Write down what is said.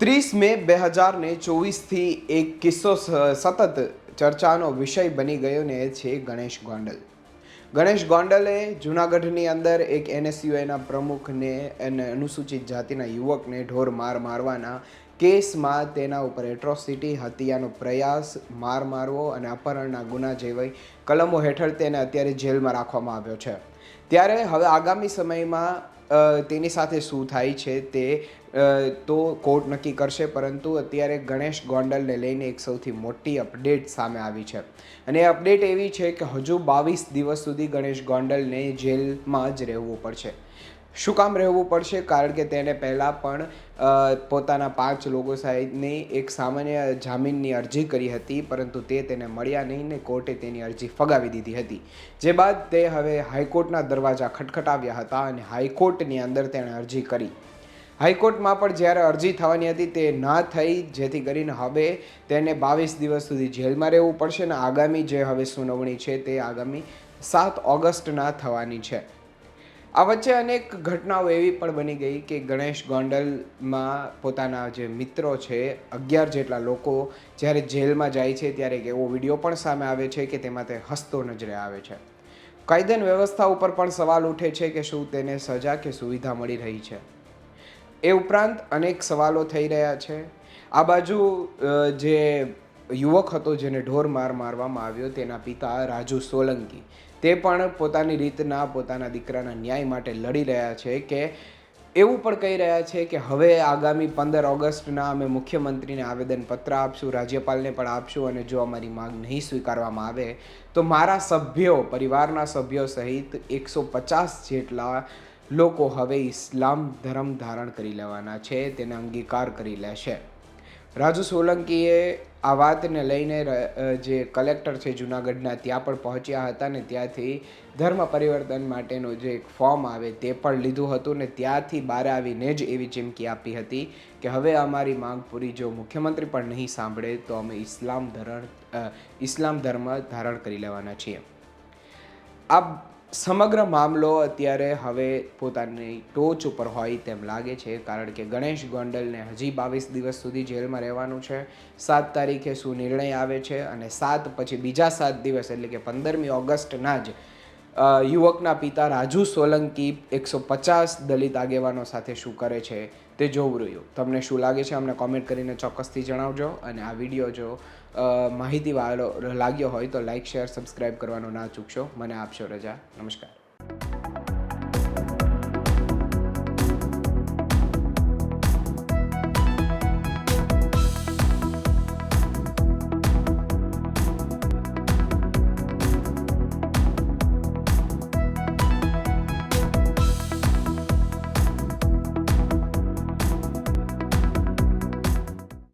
ત્રીસ મે બે હજાર ને ચોવીસથી એક કિસ્સો સતત ચર્ચાનો વિષય બની ગયો ને એ છે ગણેશ ગોંડલ. ગણેશ ગોંડલે જુનાગઢની અંદર એક એનએસયુઆઈના પ્રમુખને અને અનુસૂચિત જાતિના યુવકને ઢોર માર મારવાના કેસમાં તેના ઉપર એટ્રોસિટી, હત્યાનો પ્રયાસ, માર મારવો અને અપહરણના ગુના જેવી કલમો હેઠળ તેને અત્યારે જેલમાં રાખવામાં આવ્યો છે. ત્યારે હવે આગામી સમયમાં તેની સાથે શું થાય છે તે તો કોર્ટ નક્કી કરશે, પરંતુ અત્યારે ગણેશ ગોંડલને લઈને એક સૌથી મોટી અપડેટ સામે આવી છે. અને અપડેટ એવી છે કે હજુ બાવીસ દિવસ સુધી ગણેશ ગોંડલને જેલમાં જ રહેવું પડશે. શું કામ રહેવું પડશે? કારણ કે તેણે પહેલાં પણ પોતાના પાંચ લોકો સાહેબની એક સામાન્ય જામીનની અરજી કરી હતી, પરંતુ તે તેને મળ્યા નહીં ને કોર્ટે તેની અરજી ફગાવી દીધી હતી. જે બાદ તે હવે હાઈકોર્ટના દરવાજા ખટખટાવ્યા હતા અને હાઈકોર્ટની અંદર તેણે અરજી કરી. હાઈકોર્ટમાં પણ જ્યારે અરજી થવાની હતી, તે ના થઈ, જેથી કરીને હવે તેને બાવીસ દિવસ સુધી જેલમાં રહેવું પડશે અને આગામી જે હવે સુનાવણી છે, તે આગામી સાત ઓગસ્ટના થવાની છે. આ વચ્ચે અનેક ઘટનાઓ એવી પણ બની ગઈ કે ગણેશ ગોંડલમાં પોતાના જે મિત્રો છે, અગિયાર જેટલા લોકો જ્યારે જેલમાં જાય છે ત્યારે એક એવો વીડિયો પણ સામે આવે છે કે તેમાં તે હસતો નજરે આવે છે. કાયદન વ્યવસ્થા ઉપર પણ સવાલ ઉઠે છે કે શું તેને સજા કે સુવિધા મળી રહી છે. એ ઉપરાંત અનેક સવાલો થઈ રહ્યા છે. આ બાજુ જે યુવક હતો જેને ઢોર માર મારવામાં આવ્યો, તેના પિતા રાજુ સોલંકી. તે પણ પોતાની રીતના પોતાના દીકરાના ન્યાય માટે લડી રહ્યા છે કે, એવું પણ કહી રહ્યા છે કે હવે આગામી પંદર ઓગસ્ટના અમે મુખ્યમંત્રીને આવેદનપત્ર આપશું, રાજ્યપાલને પણ આપશું અને જો અમારી માંગ નહીં સ્વીકારવામાં આવે, તો મારા સભ્યો, પરિવારના સભ્યો સહિત એકસો પચાસ જેટલા લોકો હવે ઇસ્લામ ધર્મ ધારણ કરી લેવાના છે, તેને અંગીકાર કરી લેશે. રાજુ સોલંકીએ આ વાતને લઈને જે કલેક્ટર છે જુનાગઢના, ત્યાં પણ પહોંચ્યા હતા ને ત્યાંથી ધર્મ પરિવર્તન માટેનું જે એક ફોર્મ આવે તે પણ લીધું હતું ને ત્યાંથી બહાર આવીને જ એવી ચીમકી આપી હતી કે હવે અમારી માંગ પૂરી જો મુખ્યમંત્રી પણ નહીં સાંભળે તો અમે ઇસ્લામ ધરણ ઇસ્લામ ધર્મ ધારણ કરી લેવાના છીએ. આ સમગ્ર મામલો અત્યારે હવે પોતાની ટોચ ઉપર હોય તેમ લાગે છે, કારણ કે ગણેશ ગોંડલને હજી બાવીસ દિવસ સુધી જેલમાં રહેવાનું છે. સાત તારીખે શું નિર્ણય આવે છે અને સાત પછી બીજા સાત દિવસ એટલે કે પંદરમી ઓગસ્ટના જ યુવકના પિતા રાજુ સોલંકી એકસો પચાસ દલિત આગેવાનો સાથે શું કરે છે તે જોવું રહ્યું. તમને શું લાગે છે અમને કોમેન્ટ કરીને ચોક્કસથી જણાવજો અને આ વીડિયો જો માહિતી વાળો લાગ્યો હોય તો લાઇક શેર સબસ્ક્રાઈબ કરવાનું ના ચૂકશો. મને આપશો રજા. નમસ્કાર.